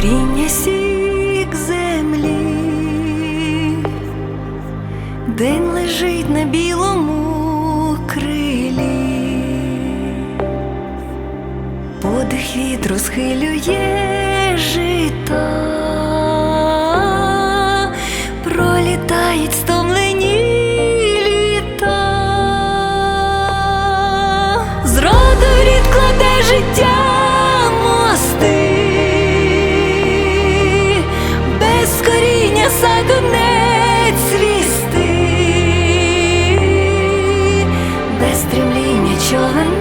Коріння сік землі, день лежить на білому крилі, подих вітру схилює жита, пролітає сто. children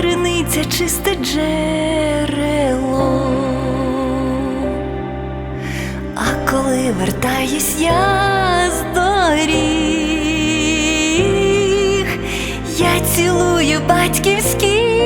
криниця, чисте джерело, а коли вертаюсь я з доріг, я цілую батьківський.